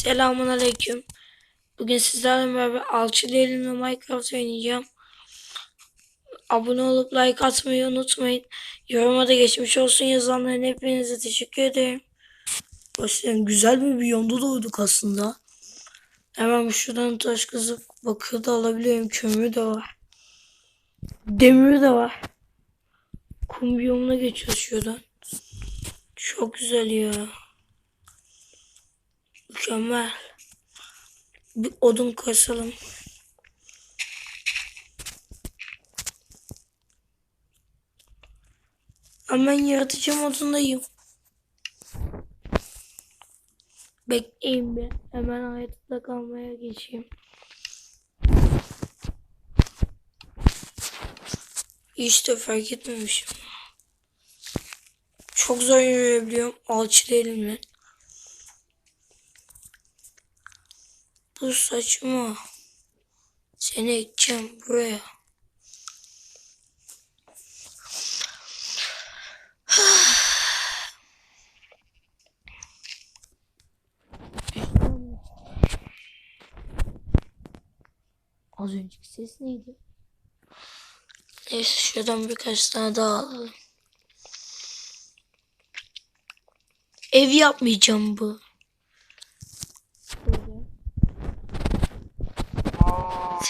Selamun Aleyküm. Bugün sizlerle beraber alçılı elimle Minecraft oynayacağım. Abone olup like atmayı unutmayın. Yoruma da geçmiş olsun yazanların hepinize teşekkür ederim. Başlayalım. Güzel bir biyomda doğduk aslında. Hemen şuradan taş kızıp bakır da alabiliyorum. Kömür de var. Demir de var. Kum biyomuna geçiyoruz şuradan. Çok güzel ya. Mükemmel. Bir odun kasalım. Hemen yaratıcı modundayım. Bekleyin bir. Hemen hayatta kalmaya geçeyim. İşte fark etmemişim. Çok zor yürüyebiliyorum. Alçılı elimle. Bu saçma. Seni ekeceğim buraya. Az önceki ses neydi? Neyse şuradan birkaç tane daha alalım. Ev yapmayacağım bu.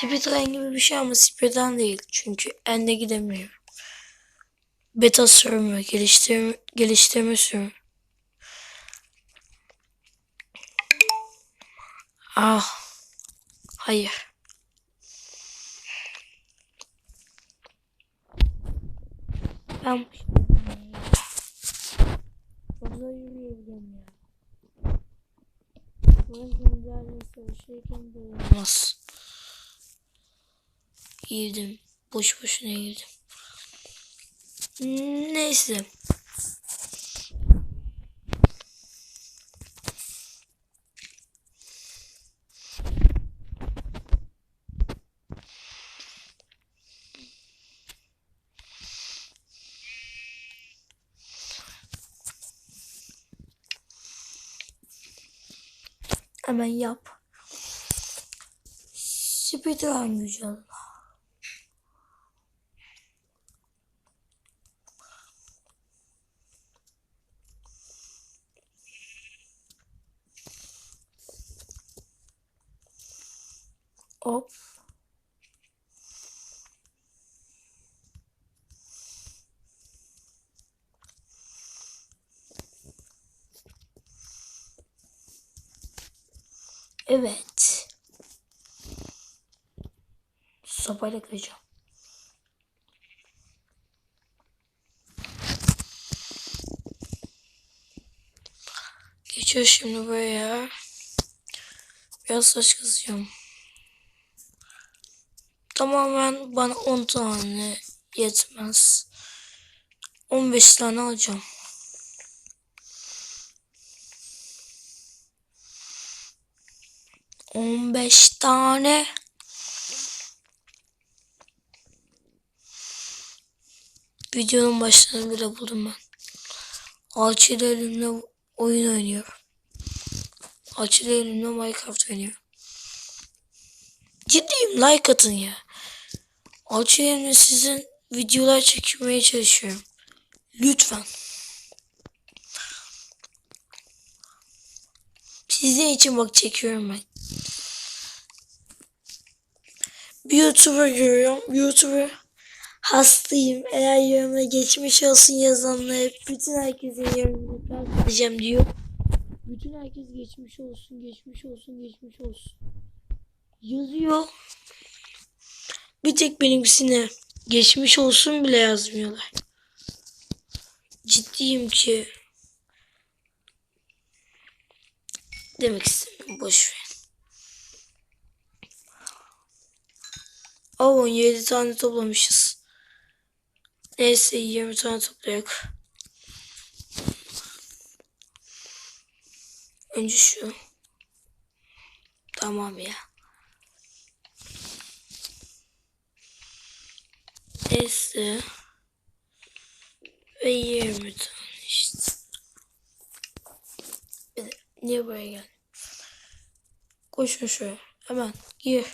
Speedrun gibi bir şey ama speedrun değil. Çünkü ende gidemiyorum. Beta sürümü, geliştirme, geliştirme sürümü. Ah. Hayır. Ben Fazla yürüyebilirim ya. Ben gönderme savaşırken de olmaz. Girdim. Boş boşuna girdim. Neyse. Hemen yap. Speedrun güzel. Hop. Evet. Sopayla kıracağım. Geçiyor şimdi buraya. Biraz saç kızacağım. Tamamen bana 10 tane yetmez. 15 tane alacağım. On beş tane. Videonun başlarını bile buldum ben. Alçılı elimle oyun oynuyorum. Alçılı elimle Minecraft oynuyorum. Ciddiyim like atın ya. Alçılı elimle sizin videolar çekmeye çalışıyorum. Lütfen. Sizin için bak çekiyorum ben. Bir YouTuber görüyorum. YouTuber hastayım. Eğer yoruma geçmiş olsun yazanlara bütün herkesin yorumunu kalkacağım diyor. Bütün herkes geçmiş olsun, geçmiş olsun, geçmiş olsun. Yazıyor. Bir tek benimkisine geçmiş olsun bile yazmıyorlar. Ciddiyim ki. Demek istemiyorum. Boş ver. Aa 17 tane toplamışız. Neyse 20 tane toplayak. Önce şu. Tamam ya. Neyse. Ve 20 tane işte. Niye buraya geldim? Koşun şöyle. Hemen gir.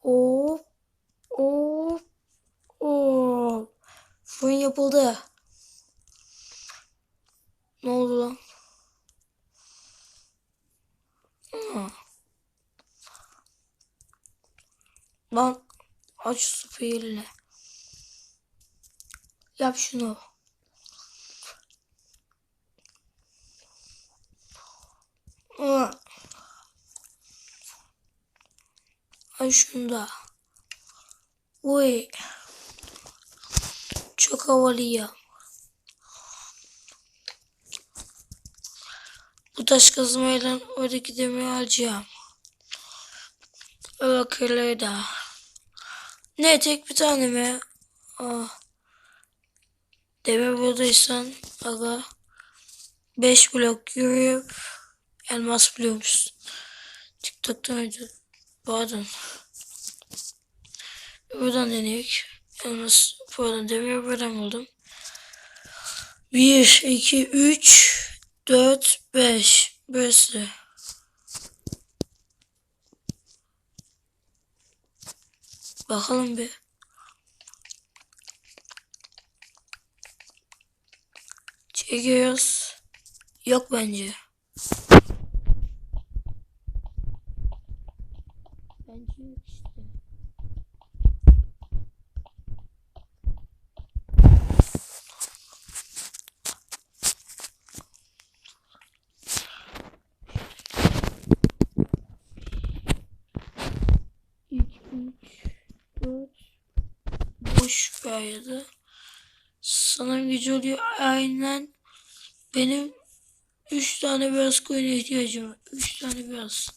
Hop. Hop. Hop. Fırın yapıldı. Ne oldu lan? Ha. Lan peynirle. Yap şunu. Ay şunu da. Uy. Çok havalıyım. Bu taş kazmayla oradaki demiri alacağım. Bakırları da. Ne tek bir tane mi? Ah. Demir buradaysan aga 5 blok yürüyüp elmas buluyormuşsun. TikTok'tan öyle. Pardon. Buradan deneyelim. Elmas pardon demir buradan buldum. 1, 2, 3, 4, 5. Burası. Bakalım bir. Çekiyoruz. Yok bence. Bence işte. Gayrı. Sanırım gücü oluyor. Aynen benim 3 tane beyaz koyuna ihtiyacım var. 3 tane beyaz.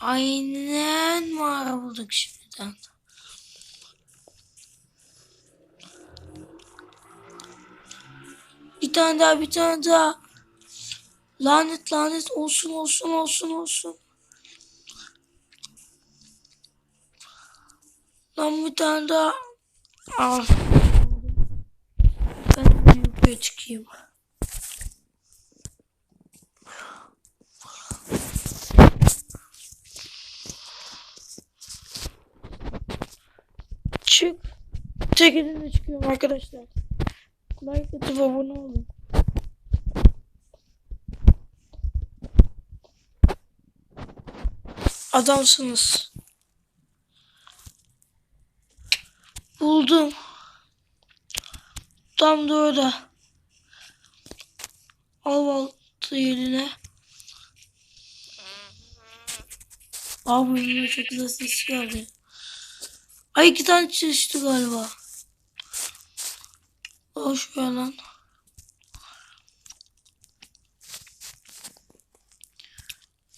Aynen mağara bulduk şimdiden. Bir tane daha bir tane daha. Lanet lanet olsun olsun olsun olsun. Lan bir tane daha. Al. Ben yukarı çıkayım. Çık. Elimle çıkıyorum arkadaşlar. Like atıp abone olun. Adamsınız. Buldum. Tam da orada. Al baltı eline. Abi bunun çok güzel ses geldi. Ay iki tane çalıştı galiba. Boş ver lan.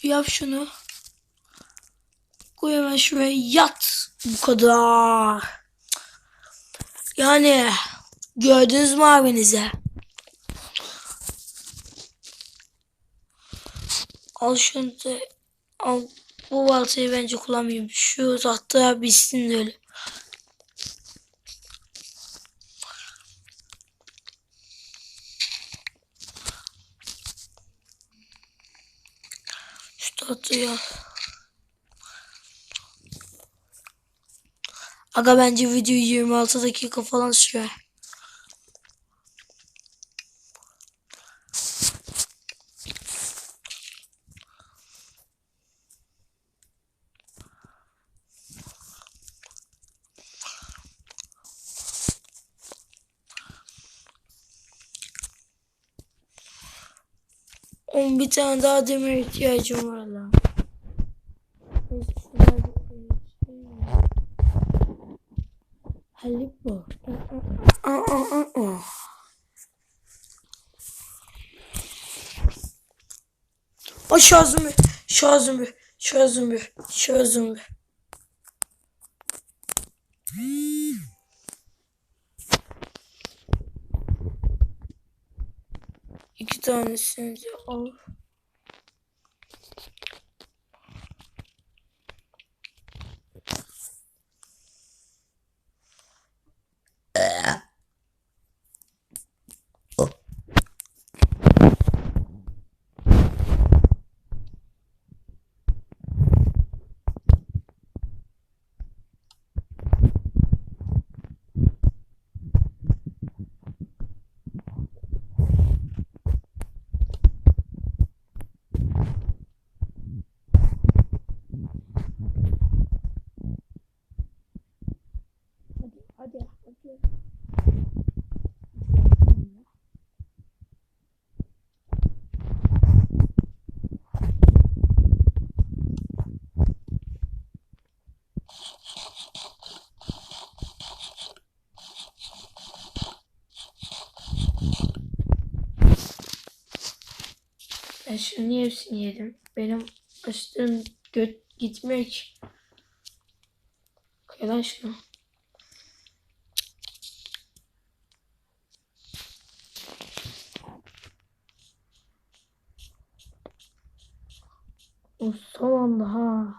Yap şunu. Koy hemen şuraya yat. Bu kadar. Yani gördünüz mü abinize? Al şunu da al. Bu baltayı bence kullanmayayım. Şu tahta bitsin öyle. Şu tahtayı al. Aga bence video 26 dakika falan sürer. On bir tane daha demir ihtiyacım var. Halibo. O şazımı, şazımı, şazımı, şazımı. İki tanesini al. Ben şunu niye hepsini yedim? Benim açtığım göt gitmiyor ki. Koy lan şunu. O son anda ha.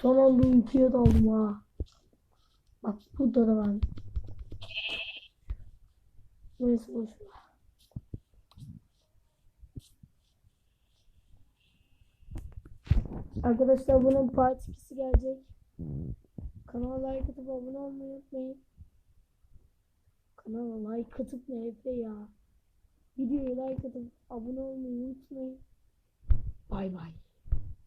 Son anda uykuya daldım ha. Bak burada da var. Neyse boş Arkadaşlar bunun part 2'si gelecek. Kanala like atıp abone olmayı unutmayın. Kanala like atıp ne Efe ya. Videoya like atıp abone olmayı unutmayın. Bay bay.